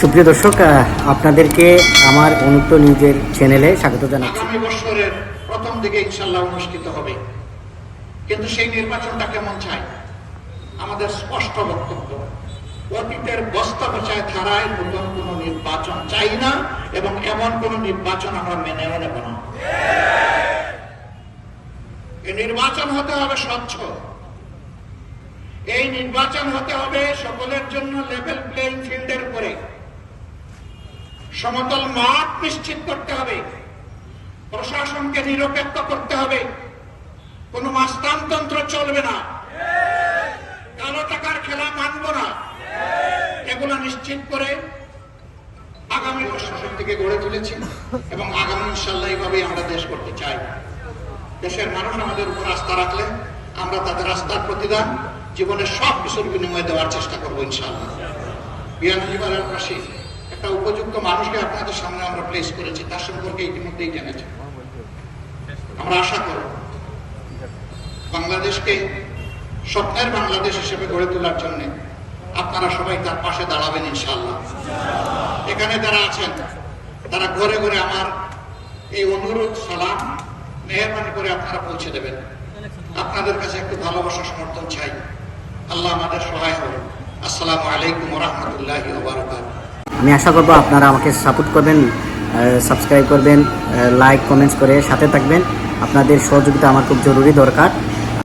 সুপ্রিয় দর্শক আপনাদেরকে আমার অনুক্ত নিউজের চ্যানেলে স্বাগত জানাচ্ছি। আগামী বছরের প্রথম দিকে ইনশাল্লাহ অনুষ্ঠিত হবে। কিন্তু সেই নির্বাচনটা কেমন চাই আমাদের স্পষ্ট বক্তব্য, অতীতের ধারায় নতুন নির্বাচন চাই না এবং এমন কোন নির্বাচন আমরা মেনেও নেব না। এই নির্বাচন হতে হবে স্বচ্ছ। এই নির্বাচন হতে হবে সকলের জন্য লেভেল প্লেইং উপরে সমতল মাঠ নিশ্চিত করতে হবে। প্রশাসনকে নিরপেক্ষ করতে হবে। কোন মাস্তানতন্ত্র চলবে না। কালো টাকার খেলা মানব না। এগুলো নিশ্চিত করে আগামী প্রশাসন থেকে গড়ে তুলেছি এবং আগামী ইনশাল্লাহ এইভাবেই আমরা দেশ করতে চাই। দেশের মানুষ আমাদের উপর আস্থা রাখলে আমরা তাদের আস্থার প্রতিদান জীবনের সব কিছুর বিনিময়ে দেওয়ার চেষ্টা করব ইনশাল্লাহ বিয়ানীবাজার পাশে একটা উপযুক্ত মানুষকে আপনাদের সামনে আমরা প্লেস করেছি, তার সম্পর্কে ইতিমধ্যেই জেনেছেন আমরা আশা করব বাংলাদেশকে স্বপ্নের বাংলাদেশ হিসেবে গড়ে তোলার জন্য আপনারা সবাই তার পাশে দাঁড়াবেন ইনশাল্লাহ এখানে যারা আছেন, তারা ঘরে ঘরে আমার এই অনুরোধ, সালাম, মেহরবানি করে আপনারা পৌঁছে দেবেন। আপনাদের কাছে একটু ভালোবাসা সমর্থন চাই। আল্লাহ আমাদের সহায় হবে আসসালামু আলাইকুম রহমতুল্লাহ বারকাত আমি আশা করব আপনারা আমাকে সাপোর্ট করবেন সাবস্ক্রাইব করবেন লাইক কমেন্টস করে সাথে থাকবেন। আপনাদের সহযোগিতা আমার খুব জরুরি দরকার।